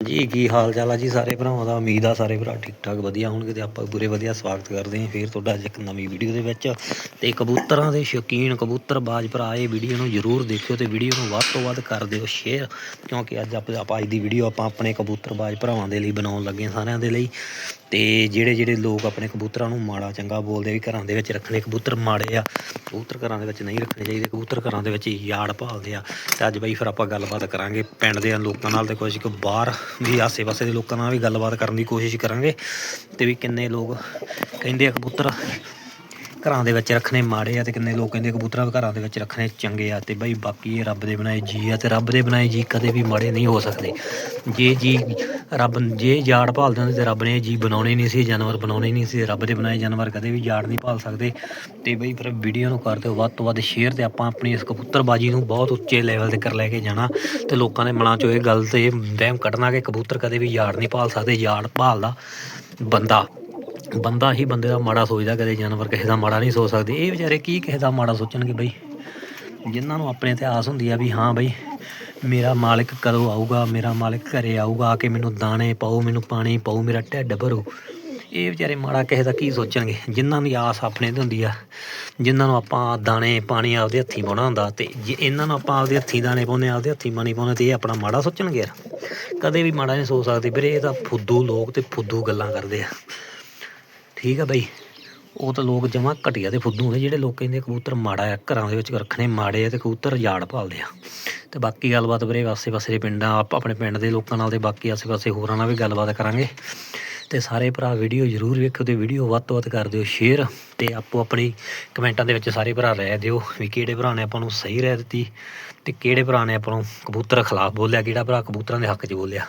ਜੀ, ਕੀ ਹਾਲ ਚਾਲ ਆ ਜੀ ਸਾਰੇ ਭਰਾਵਾਂ ਦਾ? ਉਮੀਦ ਆ ਸਾਰੇ ਭਰਾ ਠੀਕ ਠਾਕ ਵਧੀਆ ਹੋਣਗੇ ਤੇ ਆਪਾਂ ਪੂਰੇ ਵਧੀਆ ਸਵਾਗਤ ਕਰਦੇ ਹਾਂ ਫੇਰ ਤੁਹਾਡਾ ਅੱਜ ਇੱਕ ਨਵੀਂ ਵੀਡੀਓ ਦੇ ਵਿੱਚ। ਤੇ ਕਬੂਤਰਾਂ ਦੇ ਸ਼ੌਕੀਨ ਕਬੂਤਰ ਬਾਜ ਭਰਾ, ਇਹ ਵੀਡੀਓ ਨੂੰ ਜਰੂਰ ਦੇਖਿਓ ਤੇ ਵੀਡੀਓ ਨੂੰ ਵੱਧ ਤੋਂ ਵੱਧ ਕਰ ਦਿਓ ਸ਼ੇਅਰ ਕਿਉਂਕਿ ਅੱਜ ਆਪਾਂ ਅੱਜ ਦੀ ਵੀਡੀਓ ਆਪਾਂ ਆਪਣੇ ਕਬੂਤਰ ਬਾਜ ਭਰਾਵਾਂ ਦੇ ਲਈ ਬਣਾਉਣ ਲੱਗੇ ਸਾਰਿਆਂ ਦੇ ਲਈ। ਅਤੇ ਜਿਹੜੇ ਜਿਹੜੇ ਲੋਕ ਆਪਣੇ ਕਬੂਤਰਾਂ ਨੂੰ ਮਾੜਾ ਚੰਗਾ ਬੋਲਦੇ ਵੀ ਘਰਾਂ ਦੇ ਵਿੱਚ ਰੱਖਣੇ ਕਬੂਤਰ ਮਾੜੇ ਆ, ਕਬੂਤਰ ਘਰਾਂ ਦੇ ਵਿੱਚ ਨਹੀਂ ਰੱਖਣੇ ਚਾਹੀਦੇ, ਕਬੂਤਰ ਘਰਾਂ ਦੇ ਵਿੱਚ ਯਾੜ ਭਾਲਦੇ ਆ। ਤੇ ਅੱਜ ਬਾਈ ਫਿਰ ਆਪਾਂ ਗੱਲਬਾਤ ਕਰਾਂਗੇ ਪਿੰਡ ਦੇ ਲੋਕਾਂ ਨਾਲ ਤੇ ਕੁਝ ਕੁ ਬਾਹਰ ਵੀ ਆਸੇ-ਪਾਸੇ ਦੇ ਲੋਕਾਂ ਨਾਲ ਵੀ ਗੱਲਬਾਤ ਕਰਨ ਦੀ ਕੋਸ਼ਿਸ਼ ਕਰਾਂਗੇ। ਤੇ ਵੀ ਕਿੰਨੇ ਲੋਕ ਕਹਿੰਦੇ ਆ ਕਬੂਤਰ ਘਰਾਂ ਦੇ ਵਿੱਚ ਰੱਖਣੇ ਮਾੜੇ ਆ ਤੇ ਕਿੰਨੇ ਲੋਕ ਕਹਿੰਦੇ ਕਬੂਤਰਾਂ ਘਰਾਂ ਦੇ ਵਿੱਚ ਰੱਖਣੇ ਚੰਗੇ ਆ ਤੇ ਬਈ ਬਾਕੀ ਇਹ ਰੱਬ ਦੇ ਬਣਾਏ ਜੀ ਆ ਤੇ ਰੱਬ ਦੇ ਬਣਾਏ ਜੀ ਕਦੇ ਵੀ ਮਾੜੇ ਨਹੀਂ ਹੋ ਸਕਦੇ। ਜੇ ਜੀ ਰੱਬ ਜੇ ਜਾੜ ਭਾਲਦੇ ਹੁੰਦੇ ਤੇ ਰੱਬ ਨੇ ਇਹ ਜੀ ਬਣਾਉਣੇ ਨਹੀਂ ਸੀ, ਜਾਨਵਰ ਬਣਾਉਣੇ ਨਹੀਂ ਸੀ, ਰੱਬ ਦੇ ਬਣਾਏ ਜਾਨਵਰ ਕਦੇ ਵੀ ਜਾੜ ਨਹੀਂ ਭਾਲ ਸਕਦੇ। ਤੇ ਬਈ ਫਿਰ ਵੀਡੀਓ ਨੂੰ ਕਰ ਦਿਓ, ਵੱਧ ਤੋਂ ਵੱਧ ਸ਼ੇਅਰ ਤੇ ਆਪਾਂ ਆਪਣੀ ਇਸ ਕਬੂਤਰਬਾਜੀ ਨੂੰ ਬਹੁਤ ਉੱਚੇ ਲੈਵਲ ਤੇ ਕਰ ਲੈ ਕੇ ਜਾਣਾ। ਤੇ ਲੋਕਾਂ ਦੇ ਮਨਾਂ 'ਚੋਂ ਇਹ ਗੱਲ ਤੇ ਇਹ ਵਹਿਮ ਕੱਢਣਾ ਕਿ ਕਬੂਤਰ ਕਦੇ ਵੀ ਯਾਰ ਨਹੀਂ ਭਾਲ ਸਕਦੇ ਯਾਰ ਭਾਲਦਾ ਬੰਦਾ। ਬੰਦਾ ਹੀ ਬੰਦੇ ਦਾ ਮਾੜਾ ਸੋਚਦਾ, ਕਦੇ ਜਾਨਵਰ ਕਿਸੇ ਦਾ ਮਾੜਾ ਨਹੀਂ ਸੋਚ ਸਕਦੇ। ਇਹ ਵਿਚਾਰੇ ਕੀ ਕਿਸੇ ਦਾ ਮਾੜਾ ਸੋਚਣਗੇ ਬਈ? ਜਿਨ੍ਹਾਂ ਨੂੰ ਆਪਣੇ ਤੇ ਆਸ ਹੁੰਦੀ ਆ ਵੀ ਹਾਂ ਬਈ, ਮੇਰਾ ਮਾਲਕ ਕਦੋਂ ਆਊਗਾ, ਮੇਰਾ ਮਾਲਕ ਘਰੇ ਆਊਗਾ, ਆ ਕੇ ਮੈਨੂੰ ਦਾਣੇ ਪਾਓ, ਮੈਨੂੰ ਪਾਣੀ ਪਾਓ, ਮੇਰਾ ਢਿੱਡ ਭਰੋ। ਇਹ ਵਿਚਾਰੇ ਮਾੜਾ ਕਿਸੇ ਦਾ ਕੀ ਸੋਚਣਗੇ? ਜਿਨ੍ਹਾਂ ਦੀ ਆਸ ਆਪਣੇ ਤੇ ਹੁੰਦੀ ਆ, ਜਿਨ੍ਹਾਂ ਨੂੰ ਆਪਾਂ ਦਾਣੇ, ਪਾਣੀ ਆਪਦੇ ਹੱਥੀਂ ਪਾਉਣਾ ਹੁੰਦਾ, ਤੇ ਜੇ ਇਹਨਾਂ ਨੂੰ ਆਪਾਂ ਆਪਦੇ ਹੱਥੀਂ ਦਾਣੇ ਪਾਉਂਦੇ ਆਪਦੇ ਹੱਥੀਂ ਪਾਣੀ ਪਾਉਂਦੇ ਤੇ ਇਹ ਆਪਣਾ ਮਾੜਾ ਸੋਚਣਗੇ ਯਾਰ। ਕਦੇ ਵੀ ਮਾੜਾ ਨਹੀਂ ਸੋਚ ਸਕਦੇ, ਵੀਰੇ, ਇਹ ਤਾਂ ਫੁੱਦੂ ਲੋਕ ਤੇ ਫੁੱਦੂ ਗੱਲਾਂ ਕਰਦੇ ਆ। ਠੀਕ ਆ ਬਈ। ਉਹ ਤਾਂ ਲੋਕ ਜਮਾ ਘਟੀਆ ਤੇ ਫੁੱਦੂ ਹੁੰਦੇ ਜਿਹੜੇ ਲੋਕ ਕਹਿੰਦੇ ਕਬੂਤਰ ਮਾੜਾ ਆ, ਘਰਾਂ ਦੇ ਵਿੱਚ ਰੱਖਣੇ ਮਾੜੇ ਆ ਤੇ ਕਬੂਤਰ ਯਾੜ ਭਾਲਦੇ ਆ। ਤੇ ਬਾਕੀ ਗੱਲਬਾਤ ਵੀਰੇ ਆਸੇ-ਪਾਸੇ ਦੇ ਪਿੰਡਾਂ ਆਪਣੇ ਪਿੰਡ ਦੇ ਲੋਕਾਂ ਨਾਲ ਤੇ ਬਾਕੀ ਆਸੇ-ਪਾਸੇ ਹੋਰਾਂ ਨਾਲ ਵੀ ਗੱਲਬਾਤ ਕਰਾਂਗੇ। ਤੇ ਸਾਰੇ ਭਰਾ ਵੀਡੀਓ ਜ਼ਰੂਰ ਵੇਖੋ ਤੇ ਵੀਡੀਓ ਵੱਧ ਤੋਂ ਵੱਧ ਕਰ ਦਿਓ ਸ਼ੇਅਰ ਤੇ ਆਪੋ ਆਪਣੀ ਕਮੈਂਟਾਂ ਦੇ ਵਿੱਚ ਸਾਰੇ ਭਰਾ ਰਹਿ ਦਿਓ ਵੀ ਕਿਹੜੇ ਭਰਾ ਨੇ ਆਪਾਂ ਨੂੰ ਸਹੀ ਰਹਿ ਦਿੱਤੀ ਤੇ ਕਿਹੜੇ ਭਰਾ ਨੇ ਆਪਾਂ ਨੂੰ ਕਬੂਤਰ ਖਿਲਾਫ ਬੋਲਿਆ, ਕਿਹੜਾ ਭਰਾ ਕਬੂਤਰਾਂ ਦੇ ਹੱਕ 'ਚ ਬੋਲਿਆ।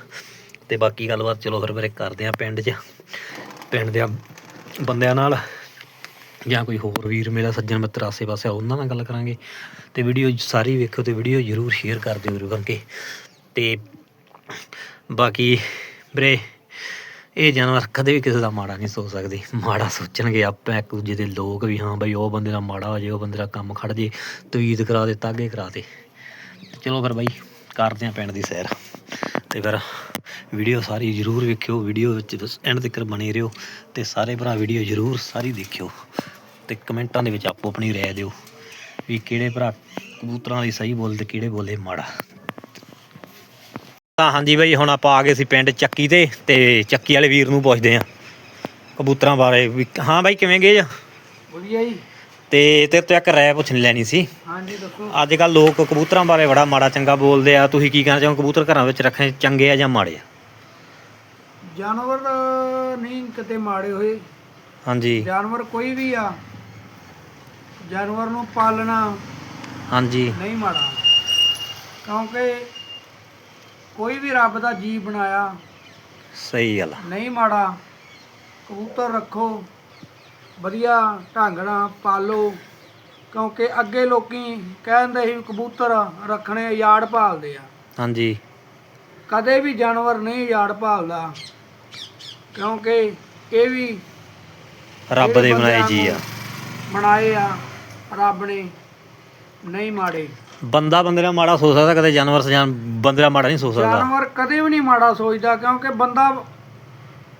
ਤੇ ਬਾਕੀ ਗੱਲਬਾਤ ਚਲੋ ਫਿਰ ਵੀਰੇ ਕਰਦੇ ਆ ਪਿੰਡ 'ਚ। ਪਿੰਡ ਦੇ ਬੰਦਿਆਂ ਨਾਲ ਜਾਂ ਕੋਈ ਹੋਰ ਵੀਰ, ਮੇਰਾ ਸੱਜਣ ਮਿੱਤਰ ਆਸੇ ਪਾਸੇ ਉਹਨਾਂ ਨਾਲ ਗੱਲ ਕਰਾਂਗੇ। ਤੇ ਵੀਡੀਓ ਸਾਰੀ ਵੇਖੋ ਤੇ ਵੀਡੀਓ ਜ਼ਰੂਰ ਸ਼ੇਅਰ ਕਰ ਦਿਓ ਵੀਰੋ ਕਰਕੇ ਤੇ ਬਾਕੀ ਵੀਰੇ, ਇਹ ਜਾਨਵਰ ਕਦੇ ਵੀ ਕਿਸੇ ਦਾ ਮਾੜਾ ਨਹੀਂ ਸੋਚ ਸਕਦੇ। ਮਾੜਾ ਸੋਚਣਗੇ ਆਪਾਂ ਇੱਕ ਦੂਜੇ ਦੇ ਲੋਕ ਵੀ, ਹਾਂ ਬਈ ਉਹ ਬੰਦੇ ਦਾ ਮਾੜਾ ਹੋ ਜੇ ਉਹ ਬੰਦੇ ਦਾ ਕੰਮ ਖੜ ਜੇ ਤਵੀਤ ਕਰਾ ਦੇ, ਤਾਗੇ ਕਰਾ ਦੇ। ਚਲੋ ਫਿਰ ਬਾਈ, ਕਰਦੇ ਆਂ ਪਿੰਡ ਦੀ ਸੈਰ। ਤੇ ਫਿਰ ਵੀਡੀਓ ਸਾਰੀ ਜ਼ਰੂਰ ਵੇਖਿਓ ਵੀਡੀਓ ਵਿੱਚ ਐਂਡ ਤੱਕ ਬਣੇ ਰਹੋ ਤੇ ਸਾਰੇ ਭਰਾ ਵੀਡੀਓ ਜ਼ਰੂਰ ਸਾਰੀ ਦੇਖਿਓ ਤੇ ਕਮੈਂਟਾਂ ਦੇ ਵਿੱਚ ਆਪੋ ਆਪਣੀ ਰਾਏ ਦਿਓ ਵੀ ਕਿਹੜੇ ਭਰਾ ਕਬੂਤਰਾਂ ਦੀ ਸਹੀ ਬੋਲਦੇ ਕਿਹੜੇ ਬੋਲੇ ਮਾੜਾ। ਤਾਂ ਹਾਂਜੀ ਬਾਈ ਹੁਣ ਆਪਾਂ ਆ ਗਏ ਸੀ ਪਿੰਡ ਚੱਕੀ ਤੇ ਤੇ ਚੱਕੀ ਵਾਲੇ ਵੀਰ ਨੂੰ ਪੁੱਛਦੇ ਆਂ ਕਬੂਤਰਾਂ ਬਾਰੇ ਵੀ ਹਾਂ ਬਾਈ ਕਿਵੇਂ ਗਏ ਆ? ਵਧੀਆ ਜੀ। ਤੇ ਤੇ ਤੋਂ ਇੱਕ ਰਾਏ ਪੁੱਛਣ ਲੈਣੀ ਸੀ। ਹਾਂਜੀ ਦੱਸੋ। ਅੱਜ ਕੱਲ ਲੋਕ ਕਬੂਤਰਾਂ ਬਾਰੇ ਬੜਾ ਮਾੜਾ ਚੰਗਾ ਬੋਲਦੇ ਆ ਤੁਸੀਂ ਕੀ ਕਹਿਣਾ ਚਾਹੋ ਕਬੂਤਰ ਘਰਾਂ ਵਿੱਚ ਰੱਖਣੇ ਚੰਗੇ ਆ ਜਾਂ ਮਾੜੇ ਆ? ਜਾਨਵਰ ਨਹੀਂ ਕਿਤੇ ਮਾੜੇ ਹੋਏ। ਹਾਂਜੀ। ਜਾਨਵਰ ਕੋਈ ਵੀ ਆ ਜਾਨਵਰ ਨੂੰ ਪਾਲਣਾ ਹਾਂਜੀ। ਨਹੀਂ ਮਾੜਾ। ਕਿਉਂਕਿ ਕੋਈ ਵੀ ਰੱਬ ਦਾ ਜੀ ਬਣਾਇਆ ਸਹੀ ਗੱਲ ਆ। ਨਹੀਂ ਮਾੜਾ। ਕਬੂਤਰ ਰੱਖੋ ਵਧੀਆ ਢੰਗ ਨਾਲ ਪਾਲੋ। ਕਿਉਂਕਿ ਅੱਗੇ ਲੋਕੀ ਕਹਿੰਦੇ ਸੀ ਵੀ ਕਬੂਤਰ ਰੱਖਣੇ ਯਾੜ ਭਾਲਦੇ ਆ। ਹਾਂਜੀ। ਕਦੇ ਵੀ ਜਾਨਵਰ ਨਹੀਂ ਯਾੜ ਭਾਲਦਾ। ਕਿਉਂਕਿ ਇਹ ਵੀ ਰੱਬ ਦੇ ਬਣਾਏ ਜੀ ਆ ਬਣਾਏ ਆ ਰੱਬ ਨੇ ਨਹੀਂ ਮਾੜੇ ਬੰਦਾ ਬੰਦੇ ਦਾ ਮਾੜਾ ਸੋਚ ਸਕਦਾ ਕਦੇ ਜਾਨਵਰ ਜਾਂ ਬੰਦੇ ਦਾ ਮਾੜਾ ਨਹੀਂ ਸੋਚ ਸਕਦਾ ਜਾਨਵਰ ਕਦੇ ਵੀ ਨਹੀਂ ਮਾੜਾ ਸੋਚਦਾ ਕਿਉਂਕਿ ਬੰਦਾ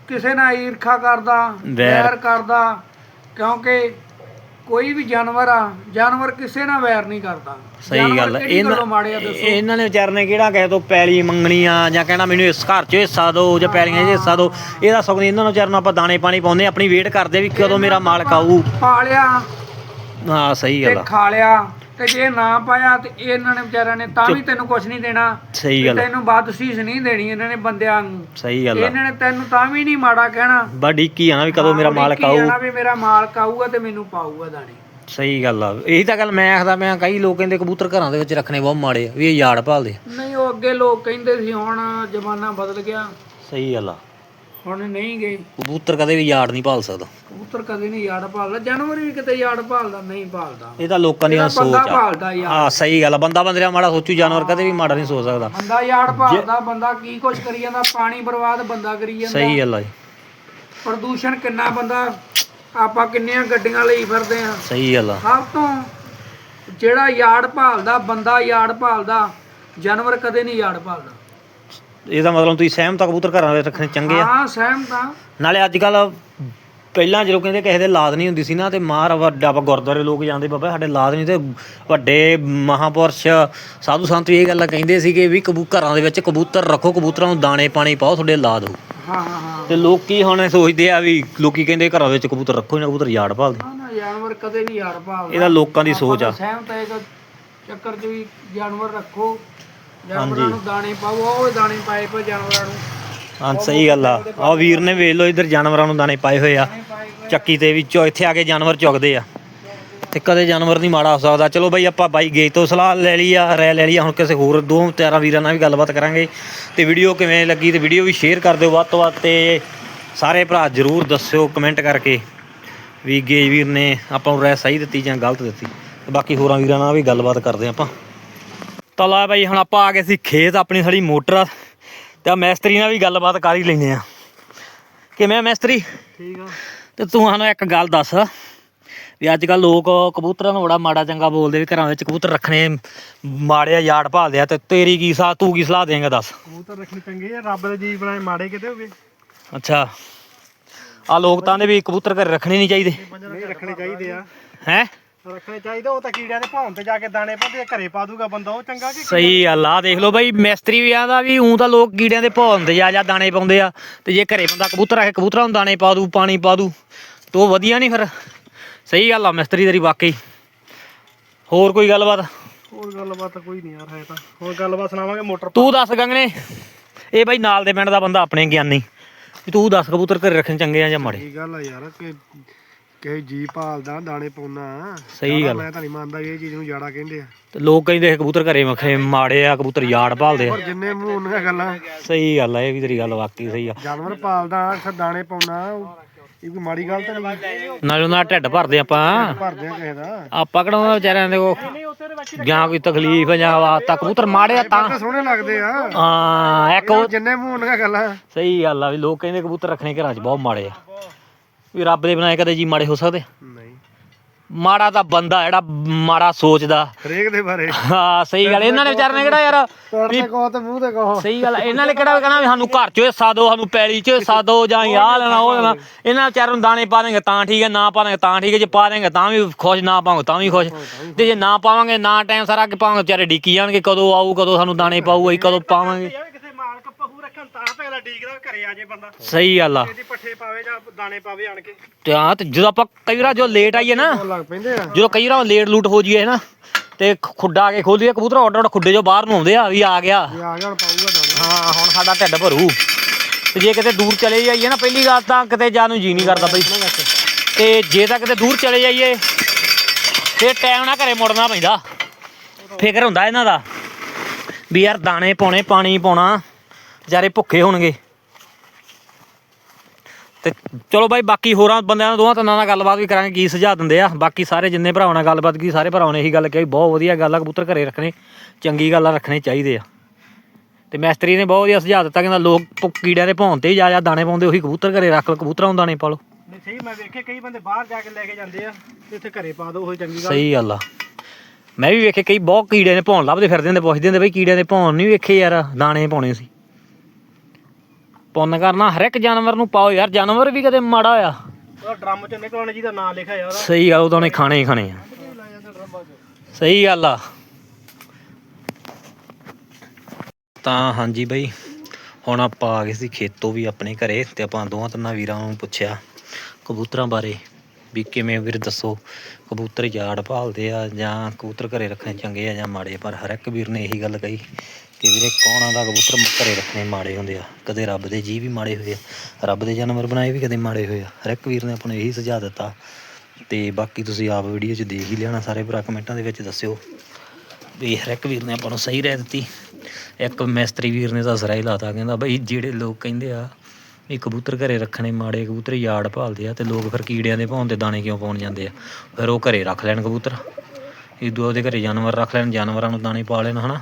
ਕਿਸੇ ਨਾਲ ਈਰਖਾ ਕਰਦਾ। ਵੈਰ ਕਰਦਾ ਕਿਉਂਕਿ ਕੋਈ ਵੀ ਜਾਨਵਰ ਆ ਜਾਨਵਰ ਕਿਸੇ ਨਾਲ ਵੈਰ ਨਹੀਂ ਕਰਦਾ। ਸਹੀ ਗੱਲ ਇਹਨਾਂ ਨੇ ਵਿਚਾਰ ਨੇ ਕਿਹੜਾ ਕਹੇ ਤੋਂ ਪੈਲੀ ਮੰਗਣੀ ਆ ਜਾਂ ਕਹਿਣਾ ਮੈਨੂੰ ਇਸ ਘਰ 'ਚ ਹਿੱਸਾ ਦਿਓ ਜਾਂ ਪੈਲੀਆਂ 'ਚ ਹਿੱਸਾ ਦਿਓ ਇਹਦਾ ਸਗੋਂ ਇਹਨਾਂ ਨੂੰ ਵਿਚਾਰ ਨੂੰ ਆਪਾਂ ਦਾਣੇ ਪਾਣੀ ਪਾਉਂਦੇ ਆਪਣੀ ਵੇਟ ਕਰਦੇ ਵੀ ਕਦੋਂ ਮੇਰਾ ਮਾਲਕ ਆਊ। ਪਾਲਿਆ। ਹਾਂ ਸਹੀ ਗੱਲ ਆ। ਖਾ ਲਿਆ ਤੇ ਜੇ ਨਾ ਪਾਇਆ ਤੇ ਇਹਨਾਂ ਨੇ ਵਿਚਾਰਿਆਂ ਨੇ ਤਾਂ ਵੀ ਤੈਨੂੰ ਕੁਝ ਨਹੀਂ ਦੇਣਾ। ਸਹੀ ਗੱਲ ਤੈਨੂੰ ਬਦਸੀਸ ਨਹੀਂ ਦੇਣੀ ਇਹਨਾਂ ਨੇ ਬੰਦਿਆਂ ਨੂੰ। ਸਹੀ ਗੱਲ ਇਹਨਾਂ ਨੇ ਤੈਨੂੰ ਤਾਂ ਵੀ ਨਹੀਂ ਮਾੜਾ ਕਹਿਣਾ। ਬੜੀ ਕੀ ਆ ਨਾ ਵੀ ਕਦੋਂ ਮੇਰਾ ਮਾਲਕ ਆਊ। ਜਾਣਾ ਵੀ ਮੇਰਾ ਮਾਲਕ ਆਊਗਾ ਤੇ ਮੈਨੂੰ ਪਾਊਗਾ ਦਾਣੇ ਸਹੀ ਗੱਲ ਆ। ਇਹੀ ਤਾਂ ਗੱਲ ਮੈਂ ਆਖਦਾ ਮੈਂ ਕਈ ਲੋਕ ਕਹਿੰਦੇ ਕਬੂਤਰ ਘਰਾਂ ਦੇ ਵਿੱਚ ਰੱਖਣੇ ਬਹੁਤ ਮਾੜੇ ਆ ਵੀ ਇਹ ਯਾੜ ਭਾਲਦੇ। ਨਹੀਂ ਉਹ ਅੱਗੇ ਲੋਕ ਕਹਿੰਦੇ ਸੀ ਹੁਣ ਜ਼ਮਾਨਾ ਬਦਲ ਗਿਆ। ਸਹੀ ਗੱਲ ਆ। ਹੁਣ ਨਹੀਂ ਗਏ। ਕਬੂਤਰ ਕਦੇ ਵੀ ਯਾੜ ਨਹੀਂ ਭਾਲ ਸਕਦਾ। ਕਬੂਤਰ ਕਦੇ ਨਹੀਂ ਯਾੜ ਭਾਲਦਾ। ਜਾਨਵਰ ਵੀ ਕਿਤੇ ਯਾੜ ਭਾਲਦਾ ਨਹੀਂ ਭਾਲਦਾ। ਇਹ ਤਾਂ ਲੋਕਾਂ ਦੀ ਸੋਚ ਬੰਦਾ ਆ। ਭਾਲਦਾ ਯਾਰ। ਆ ਸਹੀ ਗੱਲ ਆ। ਬੰਦਾ ਬੰਦੇ ਦਾ ਮਾੜਾ ਸੋਚੂ ਜਾਨਵਰ ਕਦੇ ਵੀ ਮਾੜਾ ਨਹੀਂ ਸੋਚ ਸਕਦਾ। ਬੰਦਾ ਯਾੜ ਭਾਲਦਾ ਬੰਦਾ ਕੀ ਕੁਛ ਕਰੀ ਜਾਂਦਾ ਪਾਣੀ ਬਰਬਾਦ ਬੰਦਾ ਕਰੀ ਜਾਂਦਾ। ਸਹੀ ਗੱਲ ਆ ਜੀ। ਪ੍ਰਦੂਸ਼ਣ ਕਿੰਨਾ ਬੰਦਾ ਆਪਾਂ ਕਿੰਨੀਆਂ ਗੱਡੀਆਂ ਲਈ ਫਿਰਦੇ ਆ। ਸਹੀ ਗੱਲ ਆ। ਸਭ ਤੋਂ ਜਿਹੜਾ ਯਾੜ ਭਾਲਦਾ ਬੰਦਾ ਯਾੜ ਭਾਲਦਾ ਜਾਨਵਰ ਕਦੇ ਨਹੀਂ ਯਾੜ ਭਾਲਦਾ। ਇਹਦਾ ਮਤਲਬ ਤੁਸੀਂ ਸਹਿਮਤ ਆ ਕਬੂਤਰ ਘਰਾਂ ਵਿੱਚ ਰੱਖਣੇ ਚੰਗੇ ਆ। ਹਾਂ ਸਹਿਮਤ ਆ ਨਾਲੇ ਅੱਜ ਕੱਲ ਪਹਿਲਾਂ ਜਦੋਂ ਕਹਿੰਦੇ ਕਿਸੇ ਦੇ ਲਾਦ ਨਹੀਂ ਹੁੰਦੀ ਸੀ ਨਾ ਤੇ ਮਾਰ ਵੱਡਾ ਆਪਾਂ ਗੁਰਦੁਆਰੇ ਲੋਕ ਜਾਂਦੇ ਬਾਬਾ ਸਾਡੇ ਲਾਦ ਨਹੀਂ ਤੇ ਵੱਡੇ ਮਹਾਪੁਰਸ਼ ਸਾਧੂ ਸੰਤ ਵੀ ਇਹ ਗੱਲਾਂ ਕਹਿੰਦੇ ਸੀਗੇ ਵੀ ਕਬੂ ਘਰਾਂ ਦੇ ਵਿੱਚ ਕਬੂਤਰ ਰੱਖੋ ਕਬੂਤਰਾਂ ਨੂੰ ਦਾਣੇ ਪਾਣੀ ਪਾਓ ਤੁਹਾਡੇ ਲਾਦ ਹੋ। ਹਾਂ ਹਾਂ ਹਾਂ। ਤੇ ਲੋਕੀ ਹੁਣ ਸੋਚਦੇ ਆ ਵੀ ਲੋਕੀ ਕਹਿੰਦੇ ਘਰਾਂ ਵਿੱਚ ਕਬੂਤਰ ਰੱਖੋ ਹੀ ਨਾ ਕਬੂਤਰ ਯਾੜ ਭਾਲਦੇ। ਨਾ ਨਾ ਜਾਨਵਰ ਕਦੇ ਨਹੀਂ ਯਾਰ ਭਾਵ ਇਹਦਾ ਲੋਕਾਂ ਦੀ ਸੋਚ ਆ। ਸਹਿਮਤ ਹੈ ਕਿ ਚੱਕਰ 'ਚ ਵੀ ਜਾਨਵਰ ਰੱਖੋ। ਜਾਨਵਰਾਂ ਨੂੰ ਦਾਣੇ ਪਾਓ ਉਹ ਦਾਣੇ ਪਾਏ ਪਏ ਜਾਨਵਰਾਂ ਨੂੰ। ਹਾਂ ਸਹੀ ਗੱਲ ਆ। ਆ ਵੀਰ ਨੇ ਵੇਖ ਲਓ ਇੱਧਰ ਜਾਨਵਰਾਂ ਨੂੰ ਦਾਣੇ ਪਾਏ ਹੋਏ ਆ। ਚੱਕੀ ਤੇ ਵਿੱਚੋਂ ਇੱਥੇ ਆ ਕੇ ਜਾਨਵਰ ਚੁਗਦੇ ਆ। ਤੇ ਕਦੇ ਜਾਨਵਰ ਨਹੀਂ ਮਾੜਾ ਹੋ ਸਕਦਾ। ਚਲੋ ਬਈ ਆਪਾਂ ਬਾਈ ਗੇਜ ਤੋਂ ਸਲਾਹ ਲੈ ਲਈ ਆ ਰਾਏ ਲੈ ਲਈ ਆ। ਹੁਣ ਕਿਸੇ ਹੋਰ ਦੋ ਤਿਆਰਾਂ ਵੀਰਾਂ ਨਾਲ ਵੀ ਗੱਲਬਾਤ ਕਰਾਂਗੇ। ਤੇ ਵੀਡੀਓ ਕਿਵੇਂ ਲੱਗੀ ਤੇ ਵੀਡੀਓ ਵੀ ਸ਼ੇਅਰ ਕਰ ਦਿਓ ਵੱਧ ਤੋਂ ਵੱਧ। ਤੇ ਸਾਰੇ ਭਰਾ ਜਰੂਰ ਦੱਸਿਓ ਕਮੈਂਟ ਕਰਕੇ ਵੀ ਗੇਜ ਵੀਰ ਨੇ ਆਪਾਂ ਨੂੰ ਰਾਏ ਸਹੀ ਦਿੱਤੀ ਜਾਂ ਗਲਤ ਦਿੱਤੀ। ਬਾਕੀ ਹੋਰਾਂ ਵੀਰਾਂ ਨਾਲ ਵੀ ਗੱਲਬਾਤ ਕਰਦੇ ਆਪਾਂ। ਤਾਂ ਲਾ ਬਾਈ ਹੁਣ ਆਪਾਂ ਆ ਗਏ ਸੀ ਖੇਤ ਆਪਣੀ ਸਾਡੀ ਮੋਟਰ ਤੇ ਮੈਸਤਰੀ ਨਾਲ ਵੀ ਗੱਲਬਾਤ ਕਰ ਹੀ ਲੈਨੇ ਆ। ਕਿਵੇਂ ਆ ਮੈਸਤਰੀ? ਠੀਕ ਆ। ਤੇ ਤੂੰ ਸਾਨੂੰ ਇੱਕ ਗੱਲ ਦੱਸ। ਵੀ ਅੱਜ ਕੱਲ ਲੋਕ ਕਬੂਤਰਾਂ ਨੂੰ ਬੜਾ ਮਾੜਾ ਚੰਗਾ ਬੋਲਦੇ ਵੀ ਘਰਾਂ ਵਿੱਚ ਕਬੂਤਰ ਰੱਖਣੇ ਮਾੜੇ ਆ ਯਾੜ ਭਾਲਦੇ ਆ। ਤੇ ਤੇਰੀ ਕੀ ਸਲਾਹ ਤੂੰ ਕੀ ਸਲਾਹ ਦੇਂਗਾ ਦੱਸ। ਕਬੂਤਰ ਰੱਖਣੇ ਚੰਗੇ ਆ ਰੱਬ ਦੇ ਜੀ ਬਣਾਏ ਮਾੜੇ ਕਿਤੇ ਹੋਵੇ ਅੱਛਾ। ਆ ਲੋਕ ਤਾਂ ਨੇ ਵੀ ਕਬੂਤਰ ਘਰੇ ਰੱਖਣੇ ਨਹੀਂ ਚਾਹੀਦੇ। ਨਹੀਂ ਰੱਖਣੇ ਚਾਹੀਦੇ ਆ। ਹੈ? ਰੱਖਣੇ ਚਾਹੀਦੇ ਉਹ ਤਾਂ ਕੀੜਿਆਂ ਦੇ ਭੌਂ ਤੇ ਜਾ ਕੇ ਦਾਣੇ ਪਾਉਂਦੇ ਆ ਘਰੇ ਪਾ ਦੂਗਾ ਬੰਦਾ ਉਹ ਚੰਗਾ ਕਿ ਸਹੀ ਗੱਲ ਆ ਦੇਖ ਲਓ ਬਈ ਮਿਸਤਰੀ ਵੀ ਆਦਾ ਵੀ ਉਂ ਤਾਂ ਲੋਕ ਕੀੜਿਆਂ ਦੇ ਭੌਂ ਹੁੰਦੇ ਆ ਜਾਂ ਦਾਣੇ ਪਾਉਂਦੇ ਆ ਤੇ ਜੇ ਘਰੇ ਬੰਦਾ ਕਬੂਤਰ ਰੱਖ ਕੇ ਕਬੂਤਰਾਂ ਨੂੰ ਦਾਣੇ ਪਾ ਦੂ ਪਾਣੀ ਪਾ ਦੂ ਤੇ ਉਹ ਵਧੀਆ ਨਹੀਂ ਫਿਰ। ਸਹੀ ਗੱਲ ਆ ਮਿਸਤਰੀ ਤੇਰੀ ਵਾਕਈ। ਹੋਰ ਕੋਈ ਗੱਲਬਾਤ? ਹੋਰ ਗੱਲਬਾਤ ਕੋਈ ਨਹੀਂ ਯਾਰ ਹੈ ਤਾਂ। ਹੋਰ ਗੱਲਬਾਤ ਸੁਣਾਵਾਂਗੇ ਮੋਟਰ ਤੂੰ ਦੱਸ ਗੰਗਨੇ ਇਹ ਬਈ ਨਾਲ ਦੇ ਪਿੰਡ ਦਾ ਬੰਦਾ ਆਪਣੇ ਗਿਆਨੀ। ਤੂੰ ਦੱਸ ਕਬੂਤਰ ਘਰੇ ਰੱਖਣ ਚੰਗੇ ਆ ਜਾਂ ਮਾੜੇ? ਕੀ ਗੱਲ ਆ ਯਾਰ ਕਿ ਕਿ ਜੀ ਭਾਲਦਾ ਦਾਣੇ ਪਾਉਣਾ ਸਹੀ ਗੱਲ ਮੈਂ ਤਾਂ ਨਹੀਂ ਮੰਨਦਾ ਵੀ ਇਹ ਚੀਜ਼ ਨੂੰ ਜਾੜਾ ਕਹਿੰਦੇ ਆ। ਤੇ ਲੋਕ ਕਹਿੰਦੇ ਕਬੂਤਰ ਘਰੇ ਮੱਖੇ ਮਾੜੇ ਆ ਕਬੂਤਰ ਯਾੜ ਭਾਲਦੇ ਆ। ਪਰ ਜਿੰਨੇ ਮੂੰਹ ਉਹਨੀਆਂ ਗੱਲਾਂ। ਸਹੀ ਗੱਲ ਆ ਇਹ ਵੀ ਤੇਰੀ ਗੱਲ ਵਾਕਈ ਸਹੀ ਆ। ਜਾਨਵਰ ਪਾਲਦਾ ਅਕਸਰ ਦਾਣੇ ਪਾਉਣਾ ਇਹ ਕੋਈ ਮਾੜੀ ਗੱਲ ਤਾਂ ਨਹੀਂ। ਨਾਲੇ ਉਹਨਾਂ ਦਾ ਢਿੱਡ ਭਰਦੇ ਆਪਾਂ। ਭਰਦੇ ਆ ਕਿਸੇ ਦਾ। ਆਪਾਂ ਕਿਹੜਾ ਉਹਨਾਂ ਵਿਚਾਰਿਆਂ ਦੇ ਕੋ ਜਾਂ ਕੋਈ ਤਕਲੀਫ ਜਾਂ ਵਾਤਾ ਕਬੂਤਰ ਮਾੜੇ ਆ ਤਾਂ। ਤਾਂ ਸੋਹਣੇ ਲੱਗਦੇ ਆ। ਹਾਂ ਇੱਕ ਉਹ ਜਿੰਨੇ ਮੂੰਹ ਉਹਨੀਆਂ ਗੱਲਾਂ। ਸਹੀ ਗੱਲ ਆ ਵੀ ਲੋਕ ਕਹਿੰਦੇ ਕਬੂਤਰ ਰੱਖਣੇ ਘਰਾਂ 'ਚ ਬਹੁਤ ਮਾੜੇ ਆ। ਵੀ ਰੱਬ ਦੇ ਬਣਾਏ ਕਦੇ ਜੀ ਮਾੜੇ ਹੋ ਸਕਦੇ ਨਹੀਂ। ਮਾੜਾ ਤਾਂ ਬੰਦਾ ਜਿਹੜਾ ਮਾੜਾ ਸੋਚਦਾ। ਹਰੇਕ ਦੇ ਬਾਰੇ। ਹਾਂ ਸਹੀ ਗੱਲ ਇਹਨਾਂ ਨੇ ਵਿਚਾਰੇ ਨੇ ਕਿਹੜਾ ਯਾਰ ਤੇ ਕਹੋ ਤੇ ਮੂੰਹ ਤੇ ਕਹੋ। ਸਹੀ ਗੱਲ ਆ, ਇਹਨਾਂ ਨੇ ਕਿਹੜਾ ਕਹਿਣਾ ਵੀ ਸਾਨੂੰ ਘਰ 'ਚ ਹਿੱਸਾ ਦਿਓ ਸਾਨੂੰ ਪੈਲੀ 'ਚ ਹਿੱਸਾ ਦਿਓ ਜਾਂ ਆਹ ਲੈਣਾ ਉਹ ਲੈਣਾ। ਇਹਨਾਂ ਵਿਚਾਰਿਆਂ ਨੂੰ ਦਾਣੇ ਪਾ ਦੇਂਗੇ ਤਾਂ ਠੀਕ ਹੈ ਨਾ ਪਾ ਦੇਂਗੇ ਤਾਂ ਠੀਕ ਹੈ। ਜੇ ਪਾ ਦੇਂਗੇ ਤਾਂ ਵੀ ਖੁਸ਼ ਨਾ ਪਾਵਾਂਗੇ ਤਾਂ ਵੀ ਖੁਸ਼। ਤੇ ਜੇ ਨਾ ਪਾਵਾਂਗੇ ਨਾ ਟਾਈਮ ਸਾਰਾ ਕਿ ਪਾਵਾਂਗੇ ਵਿਚਾਰੇ ਡਿੱਕੀ ਜਾਣਗੇ। ਕਦੋਂ ਆਊ ਕਦੋਂ ਸਾਨੂੰ ਦਾਣੇ ਪਾਊ ਅਸੀਂ ਕਦੋਂ ਪਾਵਾਂਗੇ ਕਿਸੇ ਮਾਲਕ ਪਹੂ ਰੱਖਣ ਪਹਿਲਾਂ ਡੀਕਦਾ ਘਰੇ ਆ ਜੇ ਬੰਦਾ। ਸਹੀ ਗੱਲ ਆ। ਇਹਦੀ ਪੱਠੇ ਪਾਵੇ ਜਾਂ ਦਾਣੇ ਪਾਵੇ ਆਣ ਕੇ। ਤੇ ਹਾਂ ਤੇ ਜਦੋਂ ਆਪਾਂ ਕਈ ਵਾਰ ਜੋ ਲੇਟ ਆਈਏ ਨਾ ਲੱਗ ਪੈਂਦੇ ਆ। ਜਦੋਂ ਕਈ ਵਾਰ ਲੇਟ ਲੂਟ ਹੋ ਜਾਈਏ ਨਾ ਤੇ ਖੁੱਡਾ ਆ ਕੇ ਖੋਲੀਏ ਕਬੂਤਰ ਆਰਡਰ ਖੁੱਡੇ ਜੋ ਬਾਹਰ ਨੂੰ ਆਉਂਦੇ ਆ ਵੀ ਆ ਗਿਆ। ਇਹ ਆ ਗਿਆ ਹੁਣ ਪਾਊਗਾ ਦਾਣੇ। ਹਾਂ ਹੁਣ ਸਾਡਾ ਢਿੱਡ ਭਰੂ। ਤੇ ਜੇ ਕਿਤੇ ਦੂਰ ਚਲੇ ਜਾਈਏ ਨਾ ਪਹਿਲੀ ਗੱਲ ਤਾਂ ਕਿਤੇ ਜਾਣ ਨੂੰ ਜੀ ਨਹੀਂ ਕਰਦਾ ਬਈ। ਤੇ ਜੇ ਤਾਂ ਕਿਤੇ ਦੂਰ ਚਲੇ ਜਾਈਏ ਤੇ ਟਾਈਮ ਨਾਲ ਘਰੇ ਮੁੜਨਾ ਪੈਂਦਾ। ਫਿਕਰ ਹੁੰਦਾ ਇਹਨਾਂ ਦਾ। ਵੀ ਯਾਰ ਦਾਣੇ ਪਾਉਣੇ ਪਾਣੀ ਪਾਉਣਾ। ਵਿਚਾਰੇ ਭੁੱਖੇ ਹੋਣਗੇ। ਤੇ ਚਲੋ ਬਾਈ ਬਾਕੀ ਹੋਰਾਂ ਬੰਦਿਆਂ ਨਾਲ ਦੋਵਾਂ ਤਿੰਨਾਂ ਨਾਲ ਗੱਲਬਾਤ ਵੀ ਕਰਾਂਗੇ ਕੀ ਸੁਝਾਅ ਦਿੰਦੇ ਆ। ਬਾਕੀ ਸਾਰੇ ਜਿੰਨੇ ਭਰਾਵਾਂ ਨਾਲ ਗੱਲਬਾਤ ਕੀਤੀ ਸਾਰੇ ਭਰਾਵਾਂ ਨੇ ਇਹੀ ਗੱਲ ਕਹੀ ਬਹੁਤ ਵਧੀਆ ਗੱਲ ਆ ਕਬੂਤਰ ਘਰੇ ਰੱਖਣੇ ਚੰਗੀ ਗੱਲ ਆ ਰੱਖਣੇ ਚਾਹੀਦੇ ਆ। ਤੇ ਮੈਸਤਰੀ ਨੇ ਬਹੁਤ ਵਧੀਆ ਸੁਝਾਅ ਦਿੱਤਾ ਕਹਿੰਦਾ ਲੋਕ ਕੀੜਿਆਂ ਦੇ ਭੌਂ ਤੇ ਜਾ ਜਾ ਦਾਣੇ ਪਾਉਂਦੇ ਉਹੀ ਕਬੂਤਰ ਘਰੇ ਰੱਖ ਲਓ ਕਬੂਤਰਾਂ ਨੂੰ ਦਾਣੇ ਪਾ ਨਹੀਂ ਸਹੀ ਮੈਂ ਵੇਖੇ ਕਈ ਬੰਦੇ ਬਾਹਰ ਜਾ ਕੇ ਲੈ ਕੇ ਜਾਂਦੇ ਆ ਇੱਥੇ ਘਰੇ ਪਾ ਦੋ ਉਹ ਚੰਗੀ ਗੱਲ ਸਹੀ ਗੱਲ ਆ। ਮੈਂ ਵੀ ਵੇਖੇ ਕਈ ਬਹੁਤ ਕੀੜਿਆਂ ਦੇ ਭੌਂ ਲੱਭਦੇ ਫਿਰਦੇ ਹੁੰਦੇ ਪੁੱਛਦੇ ਹੁੰਦੇ ਬਈ ਕੀੜਿਆਂ ਦੇ ਭੌਂ ਨਹੀਂ ਵੇਖੇ ਯਾਰ ਦਾਣੇ ਪਾਉਣੇ ਸੀ। ਪੁੰਨ ਕਰਨਾ ਹਰ ਇੱਕ ਜਾਨਵਰ ਨੂੰ ਪਾਓ ਯਾਰ ਜਾਨਵਰ ਵੀ ਕਦੇ ਮਾੜਾ ਹੋਇਆ। ਉਹ ਡਰਮ ਚ ਨਿਕਲਣ ਜਿਹਦਾ ਨਾਂ ਲਿਖਿਆ ਯਾਰ। ਸਹੀ ਗੱਲ ਉਹ ਤਾਂ ਉਹਨੇ ਖਾਣੇ ਹੀ ਖਾਣੇ ਆ। ਸਹੀ ਗੱਲ ਆ। ਤਾਂ ਹਾਂਜੀ ਬਈ ਹੁਣ ਆਪਾਂ ਆ ਗਏ ਸੀ ਖੇਤੋਂ ਵੀ ਆਪਣੇ ਘਰੇ ਤੇ ਆਪਾਂ ਦੋਵਾਂ ਤਿੰਨਾਂ ਵੀਰਾਂ ਨੂੰ ਪੁੱਛਿਆ ਕਬੂਤਰਾਂ ਬਾਰੇ ਵੀ ਕਿਵੇਂ ਵੀਰ ਦੱਸੋ ਕਬੂਤਰ ਯਾੜ ਭਾਲਦੇ ਆ ਜਾਂ ਕਬੂਤਰ ਘਰੇ ਰੱਖਣੇ ਚੰਗੇ ਆ ਜਾਂ ਮਾੜੇ ਪਰ ਹਰ ਇੱਕ ਵੀਰ ਨੇ ਇਹੀ ਗੱਲ ਕਹੀ ਕਿ ਵੀਰੇ, ਕੌਣਾ ਦਾ ਕਬੂਤਰ ਘਰੇ ਰੱਖਣੇ ਮਾੜੇ ਹੁੰਦੇ ਆ। ਕਦੇ ਰੱਬ ਦੇ ਜੀ ਵੀ ਮਾੜੇ ਹੋਏ ਆ। ਰੱਬ ਦੇ ਜਾਨਵਰ ਬਣਾਏ ਵੀ ਕਦੇ ਮਾੜੇ ਹੋਏ ਆ। ਹਰ ਇੱਕ ਵੀਰ ਨੇ ਆਪਾਂ ਨੂੰ ਇਹੀ ਸੁਝਾਅ ਦਿੱਤਾ। ਤੇ ਬਾਕੀ ਤੁਸੀਂ ਆਪ ਵੀਡੀਓ 'ਚ ਦੇਖ ਹੀ ਲੈਣਾ ਸਾਰੇ ਭਰਾ ਕਮੈਂਟਾਂ ਦੇ ਵਿੱਚ ਦੱਸਿਓ। ਵੀ ਹਰ ਇੱਕ ਵੀਰ ਨੇ ਆਪਾਂ ਨੂੰ ਸਹੀ ਰਹਿ ਦਿੱਤੀ। ਇੱਕ ਮਿਸਤਰੀ ਵੀਰ ਨੇ ਤਾਂ ਸਰਾ ਹੀ ਲਾਤਾ, ਕਹਿੰਦਾ ਬਈ ਜਿਹੜੇ ਲੋਕ ਕਹਿੰਦੇ ਆ ਵੀ ਕਬੂਤਰ ਘਰੇ ਰੱਖਣੇ ਮਾੜੇ, ਕਬੂਤਰ ਯਾਰਡ ਭਾਲਦੇ ਆ ਤੇ ਲੋਕ ਫਿਰ ਕੀੜਿਆਂ ਦੇ ਭੌਂ ਦੇ ਦਾਣੇ ਕਿਉਂ ਪਾਉਣ ਜਾਂਦੇ ਆ? ਫਿਰ ਉਹ ਘਰੇ ਰੱਖ ਲੈਣ ਕਬੂਤਰ। ਇਦੋਂ ਉਹਦੇ ਘਰੇ ਜਾਨਵਰ ਰੱਖ ਲੈਣ, ਜਾਨਵਰਾਂ ਨੂੰ ਦਾਣੇ ਪਾ ਲੈਣ, ਹਨਾ?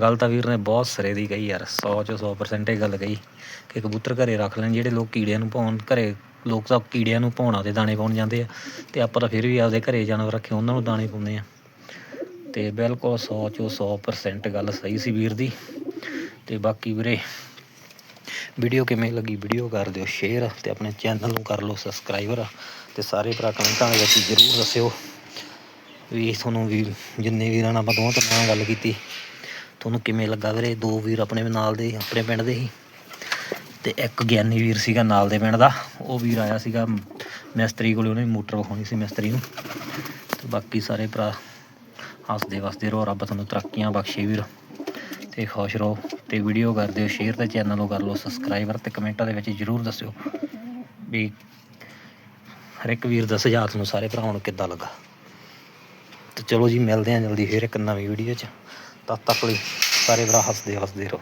ਗੱਲ ਤਾਂ ਵੀਰ ਨੇ ਬਹੁਤ ਸਰੇ ਦੀ ਕਹੀ ਯਾਰ 100 ਚੋਂ 100% ਇਹ ਗੱਲ ਕਹੀ ਕਿ ਕਬੂਤਰ ਘਰੇ ਰੱਖ ਲੈਣ, ਜਿਹੜੇ ਲੋਕ ਕੀੜਿਆਂ ਨੂੰ ਪਾਉਣ ਘਰੇ ਲੋਕ ਤਾਂ ਕੀੜਿਆਂ ਨੂੰ ਪਾਉਣਾ ਤੇ ਦਾਣੇ ਪਾਉਣ ਜਾਂਦੇ ਆ ਤੇ ਆਪਾਂ ਤਾਂ ਫਿਰ ਵੀ ਆਪਦੇ ਘਰੇ ਜਾਨਵਰ ਰੱਖੇ, ਉਹਨਾਂ ਨੂੰ ਦਾਣੇ ਪਾਉਂਦੇ ਆ। ਤੇ ਬਿਲਕੁਲ 100 ਚੋਂ 100% ਗੱਲ ਸਹੀ ਸੀ ਵੀਰ ਦੀ। ਤੇ ਬਾਕੀ ਵੀਰੇ ਵੀਡੀਓ ਕਿਵੇਂ ਲੱਗੀ ਵੀਡੀਓ ਕਰ ਦਿਓ ਸ਼ੇਅਰ ਤੇ ਆਪਣੇ ਚੈਨਲ ਨੂੰ ਕਰ ਲਓ ਸਬਸਕ੍ਰਾਈਬਰ ਤੇ ਸਾਰੇ ਭਰਾ ਕਮੈਂਟਾਂ ਦੇ ਵਿੱਚ ਜ਼ਰੂਰ ਦੱਸਿਓ। ਵੀ ਤੁਹਾਨੂੰ ਵੀ ਜਿੰਨੇ ਵੀਰਾਂ ਨਾਲ ਆਪਾਂ ਦੋਵਾਂ ਤਰ੍ਹਾਂ ਨਾਲ ਗੱਲ ਕੀਤੀ ਤੁਹਾਨੂੰ ਕਿਵੇਂ ਲੱਗਾ ਵੀਰੇ? ਦੋ ਵੀਰ ਆਪਣੇ ਨਾਲ ਦੇ, ਆਪਣੇ ਪਿੰਡ ਦੇ ਹੀ। ਤੇ ਇੱਕ ਗਿਆਨੀ ਵੀਰ ਸੀਗਾ ਨਾਲ ਦੇ ਪਿੰਡ ਦਾ। ਉਹ ਵੀਰ ਆਇਆ ਸੀਗਾ ਮਿਸਤਰੀ ਕੋਲੇ, ਉਹਨੇ ਮੋਟਰ ਵਿਖਾਉਣੀ ਸੀ ਮਿਸਤਰੀ ਨੂੰ। ਤੇ ਬਾਕੀ ਸਾਰੇ ਭਰਾ ਹੱਸਦੇ ਵਸਦੇ ਰਹੋ, ਰੱਬ ਤੁਹਾਨੂੰ ਤਰੱਕੀਆਂ ਬਖਸ਼ੇ ਵੀਰ। ਤੇ ਖੁਸ਼ ਰਹੋ ਤੇ ਵੀਡੀਓ ਕਰ ਦਿਓ ਸ਼ੇਅਰ ਤੇ ਚੈਨਲ ਨੂੰ ਕਰ ਲਓ ਸਬਸਕ੍ਰਾਈਬਰ ਤੇ ਕਮੈਂਟਾਂ ਦੇ ਵਿੱਚ ਜਰੂਰ ਦੱਸਿਓ ਵੀ ਹਰ ਇੱਕ ਵੀਰ ਦਾ ਸੁਝਾਅ ਤੁਹਾਨੂੰ ਸਾਰੇ ਭਰਾਵਾਂ ਨੂੰ ਕਿੱਦਾਂ ਲੱਗਾ। ਤੇ ਚਲੋ ਜੀ, ਮਿਲਦੇ ਹਾਂ ਜਲਦੀ ਫੇਰ ਇੱਕ ਨਵੀਂ ਵੀਡੀਓ 'ਚ। ਤਦ ਤੱਕ ਲਈ ਸਾਰੇ ਭਰਾ ਹੱਸਦੇ ਹੱਸਦੇ ਰਹੋ